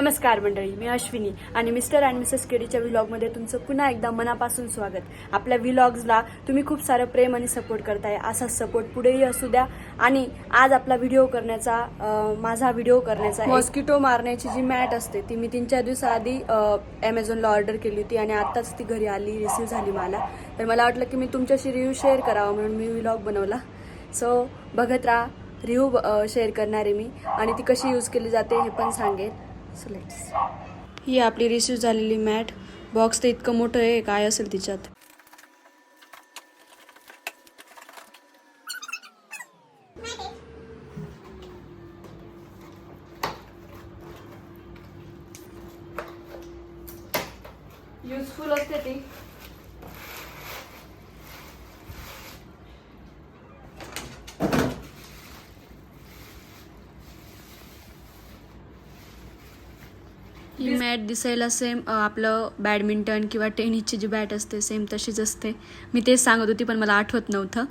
नमस्कार मंडळी मी अश्विनी आणि मिस्टर अँड मिसेस केडीच्या व्हिलॉगमध्ये तुमचं पुन्हा एकदा मनापासून स्वागत. आपल्या व्हिलॉग्सला तुम्ही खूप सारं प्रेम आणि सपोर्ट करताय असा सपोर्ट पुढेही असू द्या. आणि आज आपला व्हिडिओ करण्याचा माझा व्हिडिओ करण्याचा मॉस्किटो मारण्याची जी मॅट असते ती मी तीन चार दिवसाआधी ॲमेझॉनला ऑर्डर केली होती आणि आत्ताच ती घरी आली रिसीव्ह झाली मला. तर मला वाटलं की मी तुमच्याशी रिव्ह्यू शेअर करावा म्हणून मी व्हिलॉग बनवला. सो बघत राहा रिव्ह्यू शेअर करणार आहे मी. आणि ती कशी यूज केली जाते हे पण सांगेन. सो लेट्स ही आपली रिसीव झालेली मॅट. बॉक्स तर इतकं मोठं आहे काय असेल तिच्यात? युजफुल असते ती. ही मॅट दिसायला सेम आपलं बॅडमिंटन किंवा टेनिसची जी बॅट असते सेम तशीच असते. मी तेच सांगत होती पण मला आठवत नव्हतं.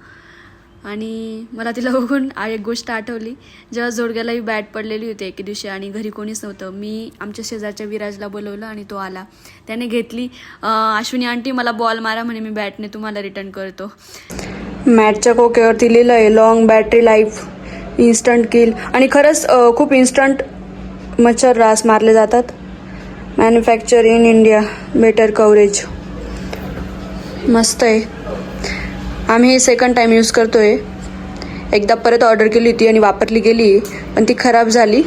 आणि मला तिला बघून एक गोष्ट आठवली. जेव्हा जोडग्याला ही बॅट पडलेली होती एके दिवशी आणि घरी कोणीच नव्हतं मी आमच्या शेजारच्या विराजला बोलवलं आणि तो आला. त्याने घेतली अश्विनी आंटी मला बॉल मारा म्हणे मी बॅटने तुम्हाला रिटर्न करतो. मॅटच्या कोक्यावरती लिहिलं आहे long battery life instant kill आणि खरंच खूप इन्स्टंट मच्छर रास मारले जातात. Manufacture in India better coverage. मस्त आहे. आम्ही हे सेकंड टाईम यूज करतो आहे एकदा परत ऑर्डर केली होती आणि वापरली गेली पण ती खराब झाली.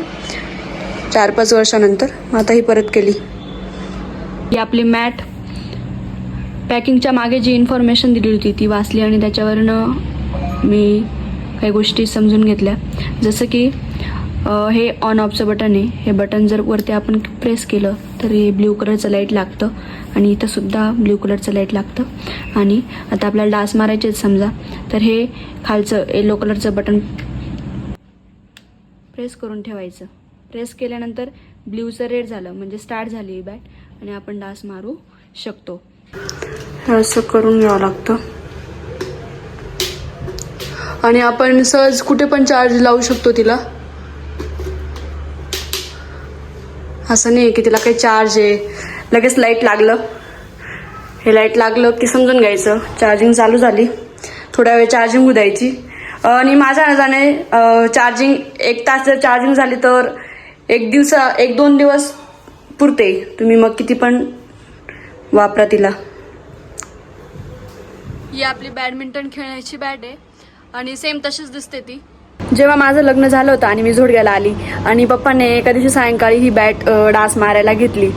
चार पाच वर्षानंतर मग आता ही परत केली. ही आपली मॅट. पॅकिंगच्या मागे जी इन्फॉर्मेशन दिली होती ती वाचली आणि त्याच्यावरनं मी काही गोष्टी समजून घेतल्या. जसं की हे ऑन ऑफचं बटन आहे. हे बटन जर वरती आपण प्रेस केलं तर हे ब्ल्यू कलरचं लाइट लागतं. आणि इथंसुद्धा ब्ल्यू कलरचं लाइट लागतं. आणि आता आपल्याला डास मारायचे समजा तर हे खालचं येलो कलरचं बटन प्रेस करून ठेवायचं. प्रेस केल्यानंतर ब्ल्यूचं रेड झालं म्हणजे स्टार्ट झाली ही बॅट आणि आपण डास मारू शकतो. असं करून घ्यावं लागतं. आणि आपण सहज कुठे पण चार्ज लावू शकतो तिला. असं नाही की तिला काही चार्ज आहे. लगेच लाइट लागलं. हे लाइट लागलं की समजून घ्यायचं. चार्जिंग चालू झाली. थोड्या वेळ चार्जिंग होऊ द्यायची आणि माझ्या अंदाजाने चार्जिंग एक तास जर चार्जिंग झाली तर एक दिवसा एक दोन दिवस पुरते. तुम्ही मग किती पण वापरा तिला. ही आपली बॅडमिंटन खेळण्याची बॅट आहे. आणि सेम तशीच दिसते ती. जेव्हा माझं लग्न झालं होतं आणि मी झोडग्याला आली आणि पप्पाने एका दिवशी सायंकाळी ही बॅट डास मारायला घेतली.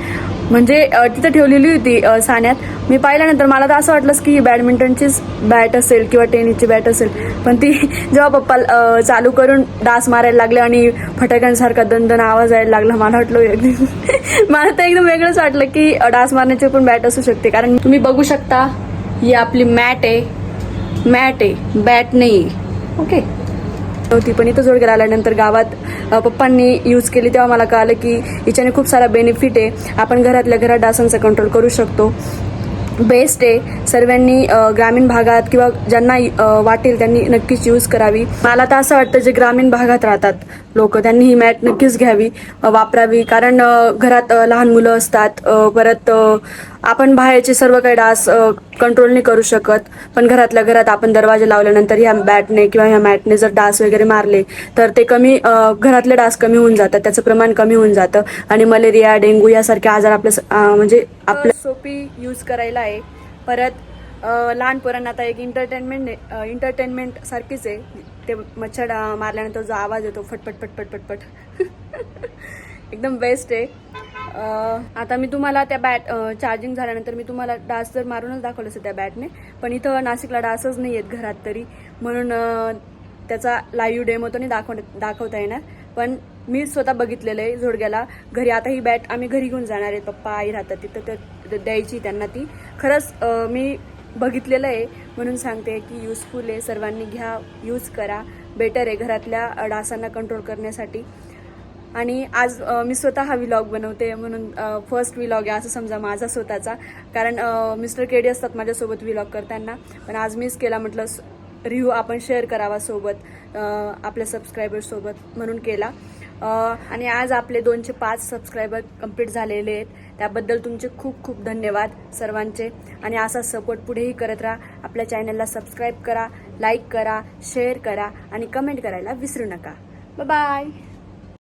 म्हणजे तिथं ठेवलेली होती साण्यात. मी पाहिल्यानंतर मला तर असं वाटलंच की ही बॅडमिंटनचीच बॅट असेल किंवा टेनिसची बॅट असेल. पण ती जेव्हा पप्पा चालू करून डास मारायला लागले आणि फटाक्यांसारखा दणदण आवाज यायला लागला मला वाटलं एकदम मला तर एकदम वेगळंच वाटलं की डास मारण्याची पण बॅट असू शकते. कारण तुम्ही बघू शकता ही आपली मॅट आहे. मॅट आहे. बॅट नाही ओके? नव्हती पण इथं जोड आल्यानंतर गावात पप्पांनी यूज केली तेव्हा मला कळालं की हिच्याने खूप सारा बेनिफिट आहे. आपण घरातल्या घरात डासांचा कंट्रोल करू शकतो. बेस्ट आहे. सर्वांनी ग्रामीण भागात किंवा ज्यांना वाटेल त्यांनी नक्कीच यूज करावी. मला तर असं वाटतं जे ग्रामीण भागात राहतात लोक त्यांनी ही मॅट नक्कीच घ्यावी वापरावी. कारण घरात लहान मुलं असतात परत आपण बाहेरचे सर्व काही डास कंट्रोल नाही करू शकत. पण घरातल्या घरात आपण दरवाजे लावल्यानंतर ह्या बॅटने किंवा ह्या मॅटने जर डास वगैरे मारले तर ते कमी घरातले डास कमी होऊन जातात. त्याचं प्रमाण कमी होऊन जातं. आणि मलेरिया डेंग्यू यासारखे आजार आपल्या म्हणजे आपल्या सोपी यूज करायला आहे. परत लहान पोरांना आता एक इंटरटेनमेंट इंटरटेनमेंट सारखीच आहे. ते मच्छर मारल्यानंतर जो आवाज येतो फटफट फटफट फटफट. एकदम बेस्ट आहे. आता मी तुम्हाला त्या बॅट चार्जिंग झाल्यानंतर मी तुम्हाला डास जर मारूनच दाखवलं असतं त्या बॅटने पण इथं नाशिकला डासच नाही आहेत घरात तरी. म्हणून त्याचा लाईव्ह डेमो तो नाही दाखव दाखवता येणार. पण मी स्वतः बघितलेलं आहे झोडग्याला घरी आता ही बॅट आम्ही घरी घेऊन जाणार आहे. पप्पा आई राहतात तिथं तर द्यायची त्यांना ती. खरंच मी बघितलेलं आहे. म्हणून सांगते की युजफुल आहे. सर्वांनी घ्या यूज करा. बेटर आहे घरातल्या डासांना कंट्रोल करण्यासाठी. आणि आज मी स्वतः हा विलॉग बनवते. म्हणून फर्स्ट विलॉग आहे असं समजा माझा स्वतःचा. कारण मिस्टर केडी असतात माझ्यासोबत विलॉग करताना. पण आज मीच केला म्हटलं रिव्ह्यू आपण शेअर करावा सोबत आपल्या सबस्क्रायबर्ससोबत म्हणून केला. आणि आज आपले दोनशे पाच सबस्क्रायबर कंप्लीट झालेले आहेत. त्याबद्दल तुमचे खूप खूप धन्यवाद सर्वांचे. आणि असा सपोर्ट पुढेही करत राहा. आपल्या चॅनलला सबस्क्राईब करा लाईक करा शेअर करा आणि कमेंट करायला विसरू नका. बाय